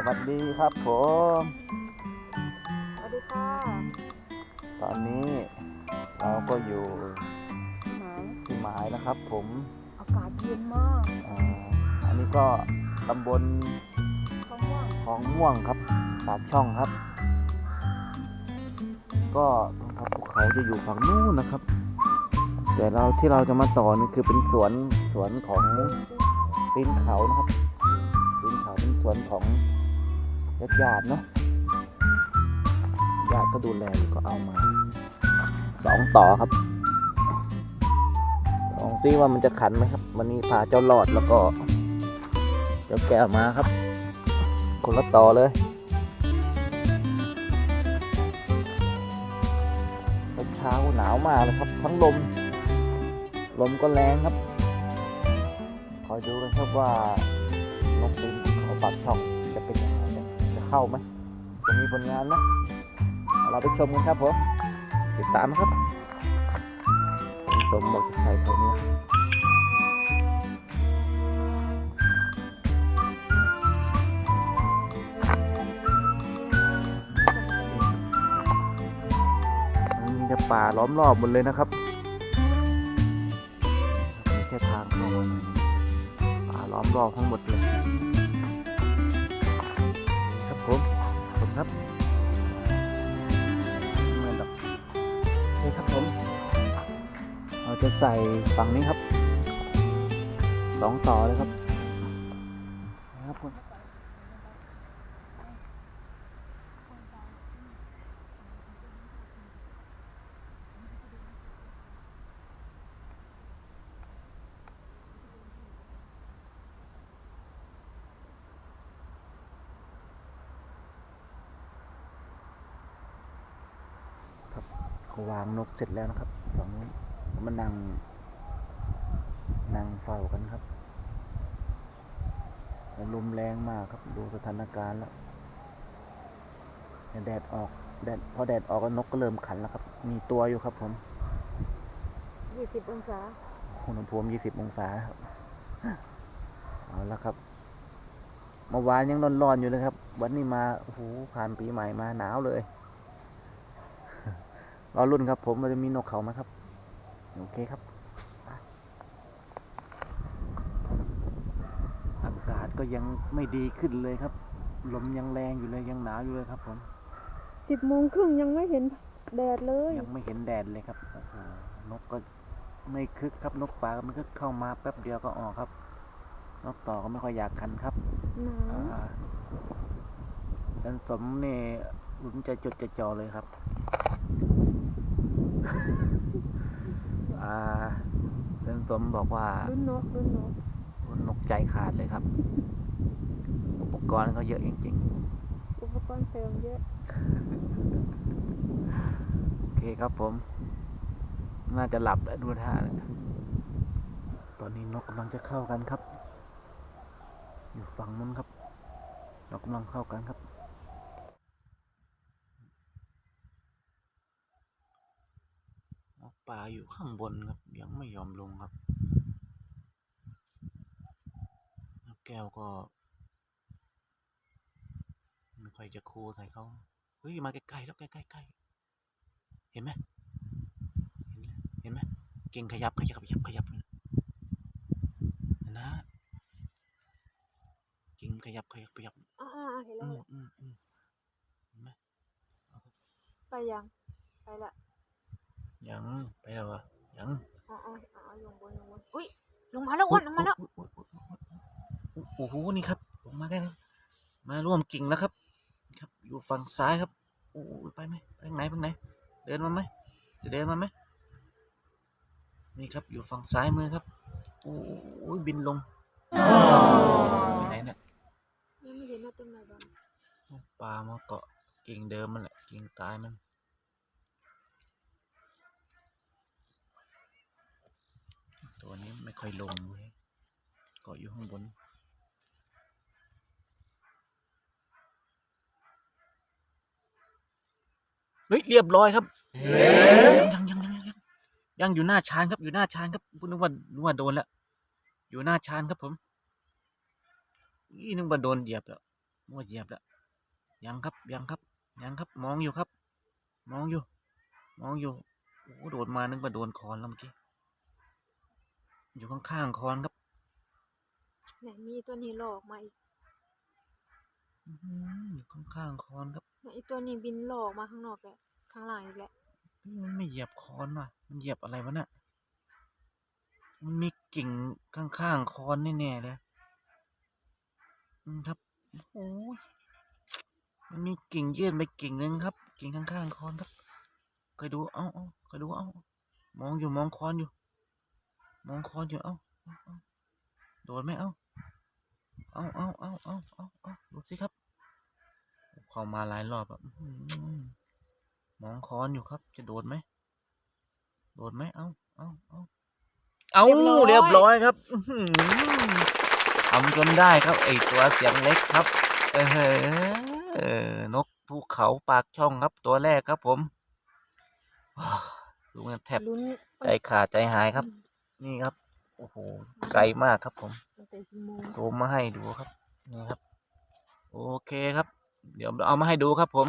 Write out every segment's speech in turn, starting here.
สวัสดีครับผม สวัสดีค่ะตอนนี้เราก็อยู่ไหนที่หมายนะครับผมอากาศเย็นมากอ่าอันนี้ก็ตำบลเขาม่วงคลองม่วงครับปากช่องครับ ก็ครับภูเขาจะอยู่ฝั่งนู้นนะครับ แต่เราที่เราจะมาต่อนี่คือเป็นสวนสวนของตีนเขานะครับตีนเขาเป็นสวนของ ญาติญาติเนาะญาติก็ดูแลอยู่ก็เอามาสองต่อครับลองซิว่ามันจะขันไหมครับ วันนี้พาเจ้าหลอดแล้วก็ เจ้าแก้วมาครับ คนละต่อเลยเช้าหนาวมากเลยครับ ทั้งลม ลมก็แรงครับ คอยดูกันครับว่านกบินเขาปากช่อง เข้าไหมจะมีผลงานไหมเราไปชมกันครับผมติดตามนะครับผมสมบอกจะใส่ตัวนี้มีแต่ป่าล้อมรอบหมดเลยนะครับมีแค่ทางเข้ามาป่าล้อมรอบทั้งหมดเลย ผมครับผมขอบคุณครับไม่เป็นหรอกนี่ครับผม เราจะใส่ฝั่งนี้ครับสองต่อเลยครับ วางนกเสร็จแล้วนะครับฝั่งนู้นผมมานั่ง นั่งเฝ้ากันครับแต่ลมแรงมากครับ ดูสถานการณ์แล้วแต่แดดออกแดดพอแดดออกก็นกก็เริ่มขันแล้วครับ มีตัวอยู่ครับผมยี่สิบองศาอุณหภูมิ20องศาครับเอาละครับเมื่อวานยังร้อนๆอยู่เลยครับ วันนี้มาโอ้โหผ่านปีใหม่มาหนาวเลย รอรุ่นครับ ผมมันจะมีนกเขาไหมครับ โอเคครับไปอากาศก็ยังไม่ดีขึ้นเลยครับ ลมยังแรงอยู่เลยยังหนาวอยู่เลยครับ ผมสิบโมงครึ่งยังไม่เห็นแดดเลย ยังไม่เห็นแดดเลยครับโอ้โหนกก็ไม่คึกครับนกป่าก็มันก็เข้ามาแป๊บเดียวก็ออกครับนกต่อก็ไม่ค่อยอยากขันครับหนาวอ่าสันสมนี่ลุ้นใจจดใจจ่อเลยครับ อ่าสันสมบอกว่ารุ่นนกรุ่นนกนกใจขาดเลยครับ อุปกรณ์เขาเยอะจริงอุปกรณ์เสริมเยอะๆโอเคครับผม น่าจะหลับแล้วดูท่าแล้วตอนนี้นกกำลังจะเข้ากันครับ อยู่ฝั่งนู้นครับ นกกำลังเข้ากันครับ นกป่าอยู่ข้างบนครับ ยังไม่ยอมลงครับนกแก้วก็ไม่ค่อยจะคูใส่เขาเฮ้ยมาใกล้ๆแล้วใกล้ๆใกล้เห็นไหมเห็นไหมเห็นไหมเก่งขยับขยับขยับขยับนะนะเก่งขยับขยับขยับอ่าเห็นแล้อืวมอืมอืมเห็นไหมไปยังไปละ ยังไปแล้วเหรอยังอ๋ออ๋ออ๋อลงบนลงบนอุ้ยลงมาแล้วอ้วนลงมาแล้วอุ๊ยอุ๊ยอุ๊ยอุ๊ยโอ้โหนี่ครับลงมากันครับมาร่วมกิ่งแล้วครับ ครับ อยู่ฝั่งซ้ายครับโอ้ยไปไหมไปทางไหนไปทางไหน เดินมาไหมจะเดินมาไหมนี่ครับอยู่ฝั่งซ้ายมือครับโอ้ยบินลงไปไหนเนี่ยยังไม่เห็นว่าต้นไม้บางปลามาเกาะกิ่งเดิมมันแหละกิ่งตายมัน ตัวนี้ไม่ค่อยลงเลยเกาะอยู่ข้างบนเฮ้ยเรียบร้อยครับยังยังยังยังยังยังอยู่หน้าชานครับอยู่หน้าชานครับนึกว่านึกว่าโดนแล้วอยู่หน้าชานครับผมอีนึกว่าโดนเหยียบแล้วมั่วเหยียบแล้วยังครับยังครับยังครับมองอยู่ครับ มองอยู่ มองอยู่โอ้โหโดดมานึกว่าโดนคอนแล้วเมื่อกี้ อยู่ข้างๆคอนครับเนี่ยมีตัวนี้หลอกมาอีกอื้อหืออยู่ข้างๆคอนครับเนี่ยไอตัวนี้บินหลอกมาข้างนอกแหละข้างหลังอีกแหละเฮ้ยมันไม่เหยียบคอนว่ะ มันเหยียบอะไรวะน่ะมันมีกิ่งข้างๆคอนแน่ๆเลยอืมครับโอ้ยมันมีกิ่งยื่นไปกิ่งหนึ่งครับ กิ่งข้างๆคอนครับเคยดูเอ้าเอ้าเคยดูเอ้ามองอยู่มองคอนอยู่ มองคอนอยู่เอ้าเอ้าเอ้าโดนไหมเอ้าเอ้าเอ้าเอ้าเอ้าเอ้าเอ้าดูสิครับ เข้ามาหลายรอบอะอื้อหือมองคอนอยู่ครับ จะโดดไหมโดดไหมเอ้าเอ้าเอ้าเอาเรียบร้อยครับอื้อหือทำจนได้ครับไอตัวเสียงเล็กครับเออเออนกภูเขาปากช่องครับตัวแรกครับผมว้าวดูมันแทบลุ้นใจขาดใจหายครับ นี่ครับ โอ้โห ไกลมากครับผมตั้งแต่กี่โมงซูมมาให้ดูครับ นี่ครับ โอเคครับ เดี๋ยวเอามาให้ดูครับผม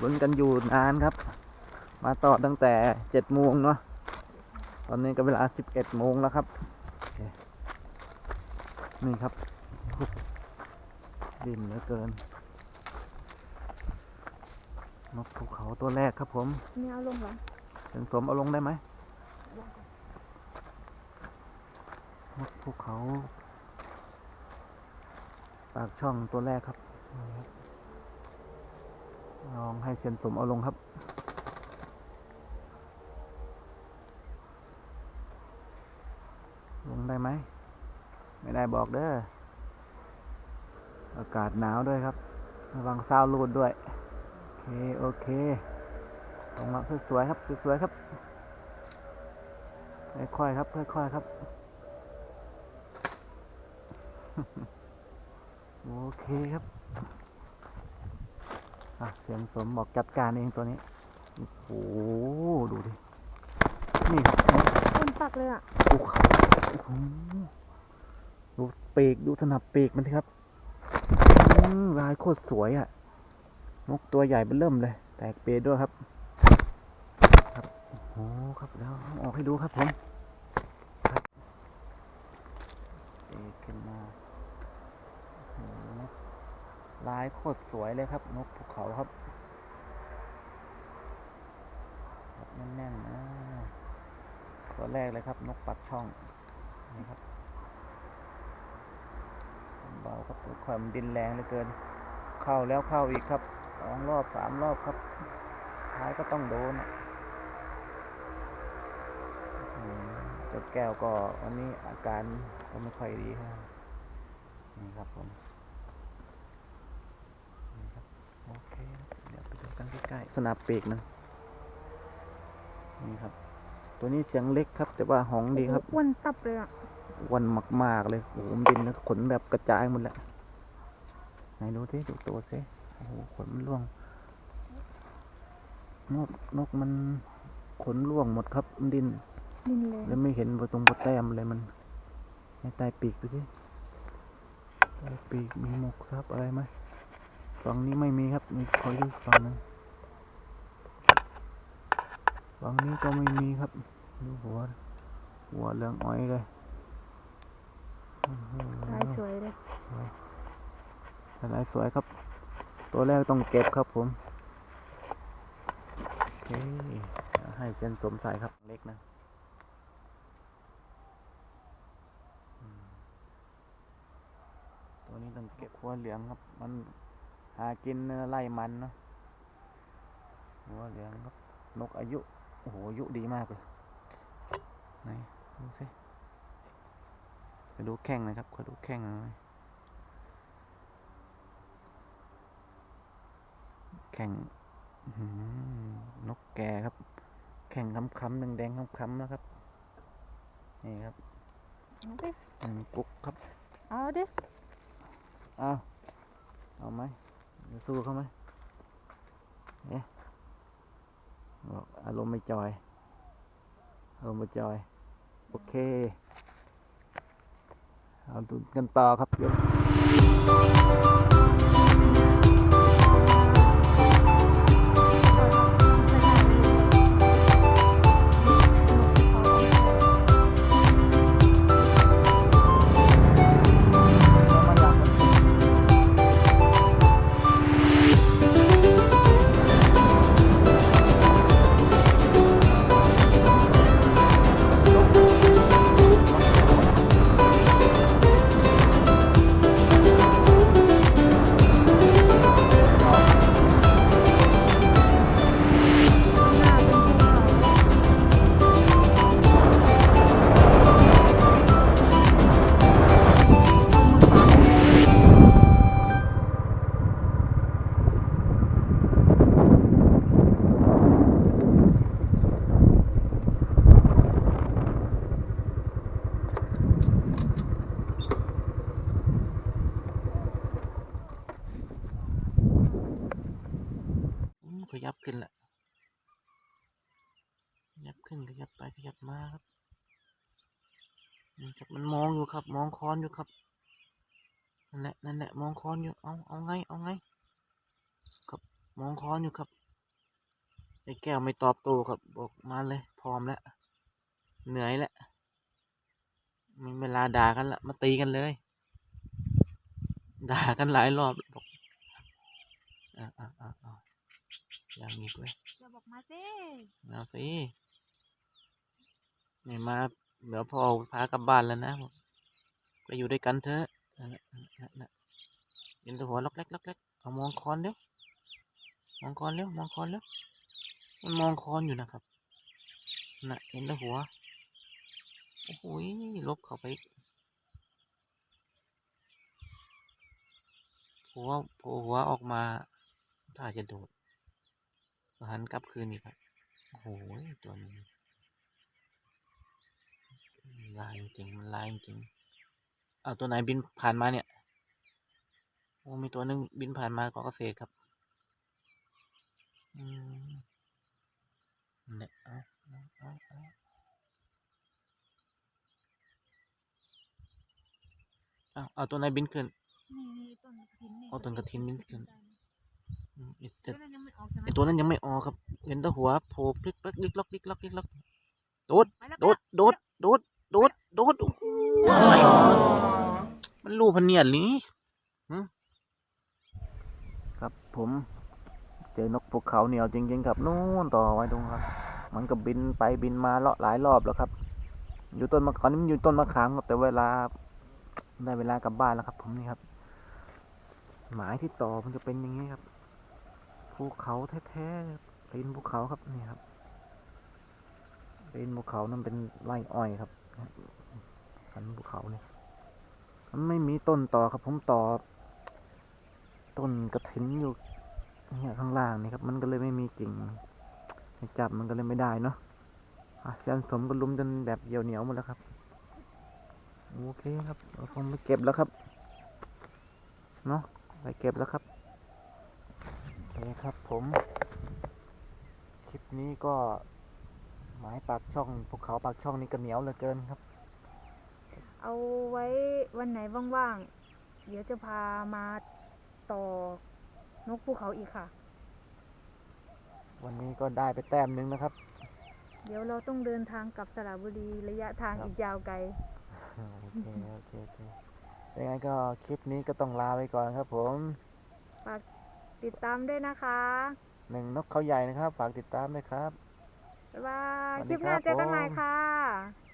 ลุ้นกันอยู่นานครับ มาต่อตั้งแต่เจ็ดโมงเนาะ ตอนนี้ก็เวลาสิบเอ็ดโมงแล้วครับโอเคนี่ครับดินเหลือเกินนกภูเขาตัวแรกครับผม ไม่เอาลงเหรอ เป็นสมเอาลงได้ไหมนกภูเขา ปากช่องตัวแรกครับนี่ครับ ลองให้เซียนสมเอาลงครับลงได้ไหม ไม่ได้บอกเด้อ อากาศหนาวด้วยครับ ระวังซาวรูดด้วย โอเค โอเค ลงมาสวยๆครับสวยๆครับค่อยๆครับค่อยๆครับ โอเคครับอะเสียงสมบอกจัดการเองตัวนี้โอ้โหดูดินี่ครับคนปักเลยอะภูเขาโอ้โหดูปีกดูสนับปีกมันสิครับอืมลายโคตรสวยอะ่ะนกตัวใหญ่เป็นเริ่มเลย แตกเปรด้วยครับครับ โอ้ครับแล้วออกให้ดูครับผมครับเอกขึ้นมาโอ้โหลายโคตรสวยเลยครับ นกภูเขาครับแน่นๆนะตัวแรกเลยครับ นกปักช่องนี่ครับเบาครับความดินแรงเหลือเกิน เข้าแล้วเข้าอีกครับสองรอบสามรอบครับท้ายก็ต้องโดนอะ มเจ้าแก้วก็วันนี้อาการก็ไม่ค่อยดีครับนี่ครับผมนี่ครับโอเคครับเดี๋ยวไปดูกันใกล้ๆสนับปีกมันนี่ครับ ตัวนี้เสียงเล็กครับ แต่ว่าหองดีครับอ้วนตับเลยอะวันมาก ๆ เลยโอ้โหมันบินแล้วขนแบบกระจายหมดแล้วไหนดูสิดูตัวสิโอ้โหขนมันร่วง นกนกมันขนร่วงหมดครับมันดินดิ นเลยแล้วไม่เห็นประตรงประแต้มเลยมันในใต้ปีกดูสิใต้ปีกมีหมกซับอะไรไหมฝั่งนี้ไม่มีครับมีคอยดูฝั่งหนึงฝั่งนี้ก็ไม่มีครับดูหัวหัวเหลืองอ้อยเลยอื้อหือลายสวยเลยอะไรสวยครับ ตัวแรกต้องเก็บครับผมโอเคเดี๋ยวให้เส้นสมใส่ครับเล็กนะอืม ตัวนี้ต้องเก็บหัวเหลืองครับ มันหากินเนื้อไล่มันเนาะหัวเหลืองครับ นกอายุ โอ้โหอายุดีมากเลยไหนดูสิไปดูแข้งหนะครับขอดูแข้งหน่อยแข่งอื้อหือนกแก่ครับ แข่งค้ำๆแดงๆค้ำๆนะครับ นี่ครับเอาดิหนึ่งกุ๊กครับ เอาดิ เอาเอาไหมสู้เขาไหมเนี่ยบอกอารมณ์ไม่จอย อารมณ์ไม่จอย โอเค เอาดูกันต่อครับเดี๋ยว ยับขึ้นขยับไปขยับมาครับนี่ครับมันมองอยู่ครับ มองค้อนอยู่ครับนั่นแหละนั่นแหละมองค้อนอยู่เอาเอาไงเอาไงครับมองค้อนอยู่ครับไอ้แก้วไม่ตอบโต้ครับบอกมาเลยพร้อมแล้วเหนื่อยแล้วมีเวลาด่ากันละมาตีกันเลย ด่ากันหลายรอบบอกอ่าอ่าอ่าอ่าอย่างนี้เว้ยเดี๋ยวบอกมาสิเอาสิ ไม่มาเดี๋ยวพ่อพากลับบ้านแล้วนะไปอยู่ด้วยกันเถอะนั่นแหละนั่นแหละเห็นตัวหัวล็อกเล็กล็อกเล็กเอามองคอนเร็วมองคอนเร็วมองคอนเร็วมันมองคอนอยู่นะครับน่ะเห็นตัวหัวโอ้โหยลบเข้าไปหัวโผล่หัวออกมาถ้าจะโดดหันกลับคืนอีกครับโอ้โหตัวนี้ ลายจริงมันลายจริงเอาตัวไหนบินผ่านมาเนี่ยโอ้มีตัวหนึงบินผ่านมาเกาะเกษตรครับอืมนั่นแหละเอาเอาเอาเอาเอาเอาตัวไหนบินขึ้นนี่นี่ต้นกระถินนี่เอาต้นกฐินขึ้นอืมไอตัวนั้นยังไม่ออกครับ เห็นแต่หัวโผล่พลิกพลิกล็อกลิกล็อกลิกล็อกโดดโดดโดดโดด โดด โดดโอ้โหมันรูพันเนียดนี้ครับผม เจอนกภูเขาเหนียวจริงๆครับนู่นต่อไว้ตรงครับ มันก็บินไปบินมาเลาะหลายรอบแล้วครับ อยู่ต้นมะขามนี่มันอยู่ต้นมะขามครับแต่เวลาได้เวลากลับบ้านแล้วครับ ผมนี่ครับ หมายที่ต่อมันจะเป็นอย่างนี้ครับภูเขาแท้ๆเป็นภูเขาครับนี่ครับเป็นภูเขานั่นเป็นไร่อ้อยครับ สันภูเขาเนี่ยมันไม่มีต้นต่อครับ ผมต่อ ต้นกระถินอยู่เนี่ยข้างล่างนี่ครับ มันก็เลยไม่มีกิ่งจับมันก็เลยไม่ได้เนาะอะเสียนสมก็ลุมจนแบบเหี่ยวเหนียวหมดแล้วครับ โอเคครับเราคงไปเก็บแล้วครับ เนาะไปเก็บแล้วครับโอเคครับผม คลิปนี้ก็ มายปากช่องภูเขาปากช่องนี้ก็เหนียวเหลือเกินครับ เอาไว้วันไหนว่างๆ เดี๋ยวจะพามาต่อนกภูเขาอีกค่ะ วันนี้ก็ได้ไปแต้มหนึงนะครับ เดี๋ยวเราต้องเดินทางกลับสระบุรีระยะทางครับ อีกยาวไกล โอเคโอเคโอเคยังไงก็คลิปนี้ก็ต้องลาไปก่อนครับผมฝากติดตามด้วยนะคะ หนึ่งนกเขาใหญ่นะครับ ฝากติดตามด้วยครับ บ๊ายบาย คลิปหน้าเจอกันใหม่ค่ะ